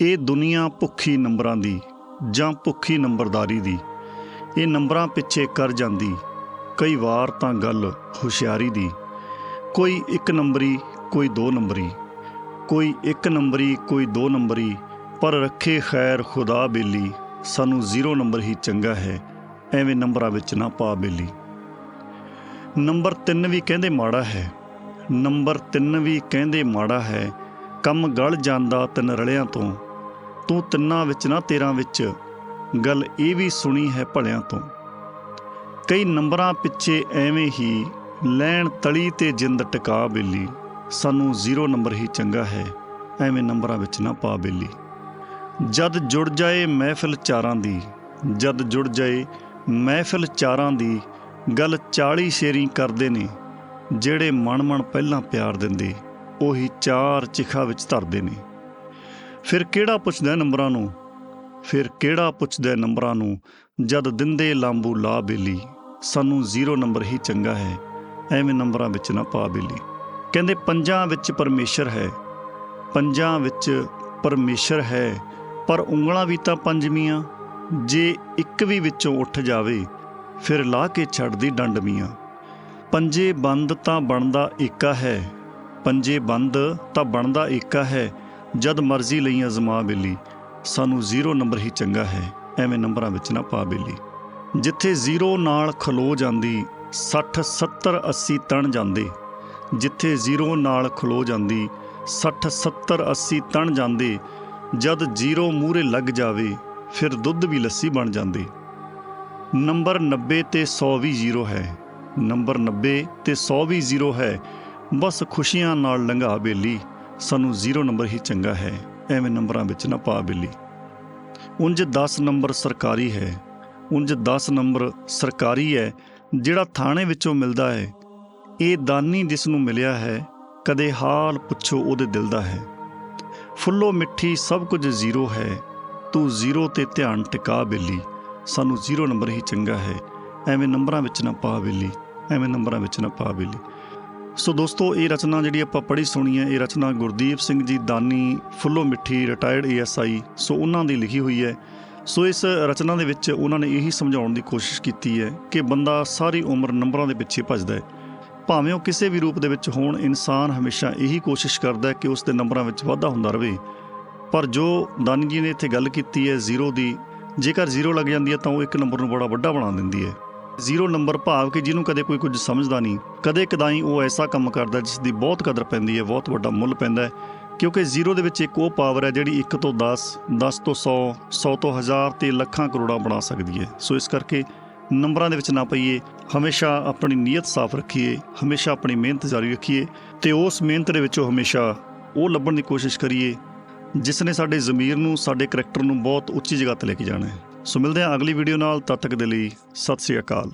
ਇਹ ਦੁਨੀਆ ਭੁੱਖੀ ਨੰਬਰਾਂ ਦੀ ਜਾਂ ਭੁੱਖੀ ਨੰਬਰਦਾਰੀ ਦੀ। ਇਹ ਨੰਬਰਾਂ ਪਿੱਛੇ ਕਰ ਜਾਂਦੀ, ਕਈ ਵਾਰ ਤਾਂ ਗੱਲ ਹੁਸ਼ਿਆਰੀ ਦੀ। ਕੋਈ ਇੱਕ ਨੰਬਰੀ, ਕੋਈ ਦੋ ਨੰਬਰੀ, ਕੋਈ ਇੱਕ ਨੰਬਰੀ, ਕੋਈ ਦੋ ਨੰਬਰੀ, ਪਰ ਰੱਖੇ ਖੈਰ ਖੁਦਾ ਬੇਲੀ, ਸਾਨੂੰ ਜ਼ੀਰੋ ਨੰਬਰ ਹੀ ਚੰਗਾ ਹੈ, ਐਵੇਂ ਨੰਬਰਾਂ ਵਿੱਚ ਨਾ ਪਾ ਬੇਲੀ। ਨੰਬਰ 3 ਵੀ ਕਹਿੰਦੇ ਮਾੜਾ ਹੈ, ਨੰਬਰ 3 ਵੀ ਕਹਿੰਦੇ ਮਾੜਾ ਹੈ, ਕੰਮ ਗਲ ਜਾਂਦਾ ਤਿੰਨ ਰਲਿਆਂ ਤੋਂ ਤੂੰ ਤਿੰਨਾਂ ਵਿੱਚ ਨਾ, ਤੇਰਾਂ ਵਿੱਚ ਗੱਲ ਇਹ ਵੀ ਸੁਣੀ ਹੈ ਭਲਿਆਂ ਤੋਂ। ਕਈ ਨੰਬਰਾਂ ਪਿੱਛੇ ਐਵੇਂ ਹੀ ਲੈਣ ਤਲੀ ਤੇ ਜਿੰਦ ਟਿਕਾ ਬੇਲੀ। ਸਾਨੂੰ ਜ਼ੀਰੋ ਨੰਬਰ ਹੀ ਚੰਗਾ ਹੈ, ਐਵੇਂ ਨੰਬਰਾਂ ਵਿੱਚ ਨਾ ਪਾ ਬੇਲੀ। ਜਦ ਜੁੜ ਜਾਏ ਮਹਿਫਿਲ ਚਾਰਾਂ ਦੀ, ਜਦ ਜੁੜ ਜਾਏ ਮਹਿਫਿਲ ਚਾਰਾਂ ਦੀ, ਗੱਲ 40 ਸ਼ੇਰੀ ਕਰਦੇ ਨੇ, ਜਿਹੜੇ ਮਨ ਮਨ ਪਹਿਲਾਂ ਪਿਆਰ ਦਿੰਦੇ, ਉਹੀ ਚਾਰ ਚਿਖਾ ਵਿੱਚ ਧਰਦੇ ਨੇ। ਫਿਰ ਕਿਹੜਾ ਪੁੱਛਦਾ ਨੰਬਰਾਂ ਨੂੰ? ਫਿਰ ਕਿਹੜਾ ਪੁੱਛਦਾ ਨੰਬਰਾਂ ਨੂੰ? ਜਦ ਦਿੰਦੇ ਲਾਂਬੂ ਲਾ ਬੇਲੀ, ਸਾਨੂੰ ਜ਼ੀਰੋ ਨੰਬਰ ਹੀ ਚੰਗਾ ਹੈ, ਐਵੇਂ ਨੰਬਰਾਂ ਵਿੱਚ ਨਾ ਪਾ ਬੇਲੀ। ਕਹਿੰਦੇ ਪੰਜਾਂ ਵਿੱਚ ਪਰਮੇਸ਼ਰ ਹੈ, ਪੰਜਾਂ ਵਿੱਚ ਪਰਮੇਸ਼ਰ ਹੈ, ਪਰ ਉਂਗਲਾਂ ਵੀ ਤਾਂ ਪੰਜਵੀਆਂ, ਜੇ ਇੱਕ ਵੀ ਵਿੱਚੋਂ ਉੱਠ ਜਾਵੇ, ਫਿਰ ਲਾ ਕੇ ਛੱਡਦੀ ਡੰਡਵੀਆਂ। ਪੰਜੇ ਬੰਦ ਤਾਂ ਬਣਦਾ ਏਕਾ ਹੈ, ਪੰਜੇ ਬੰਦ ਤਾਂ ਬਣਦਾ ਏਕਾ ਹੈ ਜਦ ਮਰਜ਼ੀ ਲਈ ਅਜ਼ਮਾ ਬੇਲੀ, ਸਾਨੂੰ ਜ਼ੀਰੋ ਨੰਬਰ ਹੀ ਚੰਗਾ ਹੈ, ਐਵੇਂ ਨੰਬਰਾਂ ਵਿੱਚ ਨਾ ਪਾ ਬੇਲੀ। ਜਿੱਥੇ ਜ਼ੀਰੋ ਨਾਲ ਖਲੋ ਜਾਂਦੀ 60 70 80 ਤਣ ਜਾਂਦੇ। ਜਿੱਥੇ ਜ਼ੀਰੋ ਨਾਲ ਖਲੋ ਜਾਂਦੀ 60 70 80 ਤਣ ਜਾਂਦੇ। ਜਦ ਜ਼ੀਰੋ ਮੂਹਰੇ ਲੱਗ ਜਾਵੇ, ਫਿਰ ਦੁੱਧ ਵੀ ਲੱਸੀ ਬਣ ਜਾਂਦੇ। ਨੰਬਰ 90 ਤੇ 100 ਵੀ ਜ਼ੀਰੋ ਹੈ। ਨੰਬਰ 90 ਤੇ 100 ਵੀ ਜ਼ੀਰੋ ਹੈ। ਬਸ ਖੁਸ਼ੀਆਂ ਨਾਲ ਲੰਘਾ ਬੇਲੀ। ਸਾਨੂੰ ਜ਼ੀਰੋ ਨੰਬਰ ਹੀ ਚੰਗਾ ਹੈ, ਐਵੇਂ ਨੰਬਰਾਂ ਵਿੱਚ ਨਾ ਪਾ ਬਿੱਲੀ। ਉਂਝ 10 ਨੰਬਰ ਸਰਕਾਰੀ ਹੈ ਉਂਝ 10 ਨੰਬਰ ਸਰਕਾਰੀ ਹੈ, ਜਿਹੜਾ ਥਾਣੇ ਵਿੱਚੋਂ ਮਿਲਦਾ ਹੈ। ਇਹ ਦਾਨੀ ਜਿਸ ਨੂੰ ਮਿਲਿਆ ਹੈ, ਕਦੇ ਹਾਲ ਪੁੱਛੋ ਉਹਦੇ ਦਿਲ ਦਾ ਹੈ। ਫੁੱਲੋ ਮਿੱਠੀ ਸਭ ਕੁਝ ਜ਼ੀਰੋ ਹੈ, ਤੂੰ ਜ਼ੀਰੋ ਤੇ ਧਿਆਨ ਟਿਕਾ ਬੇਲੀ। ਸਾਨੂੰ ਜ਼ੀਰੋ ਨੰਬਰ ਹੀ ਚੰਗਾ ਹੈ, ਐਵੇਂ ਨੰਬਰਾਂ ਵਿੱਚ ਨਾ ਪਾ ਬੇਲੀ, ਐਵੇਂ ਨੰਬਰਾਂ ਵਿੱਚ ਨਾ ਪਾ ਬੇਲੀ। ਸੋ ਦੋਸਤੋ, ਇਹ ਰਚਨਾ ਜਿਹੜੀ ਆਪਾਂ ਪੜ੍ਹੀ ਸੁਣੀ ਹੈ, ਇਹ ਰਚਨਾ ਗੁਰਦੀਪ ਸਿੰਘ ਜੀ ਦਾਨੀ ਫੁੱਲੋ ਮਿੱਠੀ ਰਿਟਾਇਰਡ ਏਐਸਆਈ ਸੋ ਉਹਨਾਂ ਦੀ ਲਿਖੀ ਹੋਈ ਹੈ। ਸੋ ਇਸ ਰਚਨਾ ਦੇ ਵਿੱਚ ਉਹਨਾਂ ਨੇ ਇਹੀ ਸਮਝਾਉਣ ਦੀ ਕੋਸ਼ਿਸ਼ ਕੀਤੀ ਹੈ ਕਿ ਬੰਦਾ ਸਾਰੀ ਉਮਰ ਨੰਬਰਾਂ ਦੇ ਪਿੱਛੇ ਭੱਜਦਾ ਹੈ। ਭਾਵੇਂ ਉਹ ਕਿਸੇ ਵੀ ਰੂਪ ਦੇ ਵਿੱਚ ਹੋਣ, ਇਨਸਾਨ ਹਮੇਸ਼ਾ ਇਹੀ ਕੋਸ਼ਿਸ਼ ਕਰਦਾ ਹੈ ਕਿ ਉਸ ਦੇ ਨੰਬਰਾਂ ਵਿੱਚ ਵਾਧਾ ਹੁੰਦਾ ਰਹੇ ਪਰ ਜੋ ਦਾਨੀ ਜੀ ਨੇ ਇੱਥੇ ਗੱਲ ਕੀਤੀ ਹੈ ਜ਼ੀਰੋ ਦੀ, ਜੇਕਰ ਜ਼ੀਰੋ ਲੱਗ ਜਾਂਦੀ ਹੈ ਤਾਂ ਉਹ ਇੱਕ ਨੰਬਰ ਨੂੰ ਬੜਾ ਵੱਡਾ ਬਣਾ ਦਿੰਦੀ ਹੈ। ਜ਼ੀਰੋ ਨੰਬਰ ਭਾਵ ਕਿ ਜਿਹਨੂੰ ਕਦੇ ਕੋਈ ਕੁਝ ਸਮਝਦਾ ਨਹੀਂ। ਕਦੇ ਕਦਾਈ ਉਹ ਐਸਾ ਕੰਮ ਕਰਦਾ ਜਿਸ ਦੀ ਬਹੁਤ ਕਦਰ ਪੈਂਦੀ ਹੈ, ਬਹੁਤ ਵੱਡਾ ਮੁੱਲ ਪੈਂਦਾ ਹੈ, ਕਿਉਂਕਿ ਜ਼ੀਰੋ ਦੇ ਵਿੱਚ ਇੱਕ ਉਹ ਪਾਵਰ ਹੈ ਜਿਹੜੀ 1 ਤੋਂ 10 10 ਤੋਂ 100 100 ਤੋਂ 1000 ਤੇ ਲੱਖਾਂ ਕਰੋੜਾਂ ਬਣਾ ਸਕਦੀ ਹੈ। ਸੋ ਇਸ ਕਰਕੇ ਨੰਬਰਾਂ ਦੇ ਵਿੱਚ ਨਾ ਪਈਏ, ਹਮੇਸ਼ਾ ਆਪਣੀ ਨੀਅਤ ਸਾਫ਼ ਰੱਖੀਏ, ਹਮੇਸ਼ਾ ਆਪਣੀ ਮਿਹਨਤ ਜਾਰੀ ਰੱਖੀਏ ਤੇ ਉਸ ਮਿਹਨਤ ਦੇ ਵਿੱਚੋਂ ਹਮੇਸ਼ਾ ਉਹ ਲੱਭਣ ਦੀ ਕੋਸ਼ਿਸ਼ ਕਰੀਏ ਜਿਸ ਨੇ ਸਾਡੇ ਜ਼ਮੀਰ ਨੂੰ, ਸਾਡੇ ਕਰੈਕਟਰ ਨੂੰ ਬਹੁਤ ਉੱਚੀ ਜਗ੍ਹਾ ਤੇ ਲੈ ਕੇ ਜਾਣਾ ਹੈ। ਸੋ ਮਿਲਦੇ ਹਾਂ ਅਗਲੀ ਵੀਡੀਓ ਨਾਲ, ਤਦ ਤੱਕ ਦੇ ਲਈ ਸਤਿ ਸ੍ਰੀ ਅਕਾਲ।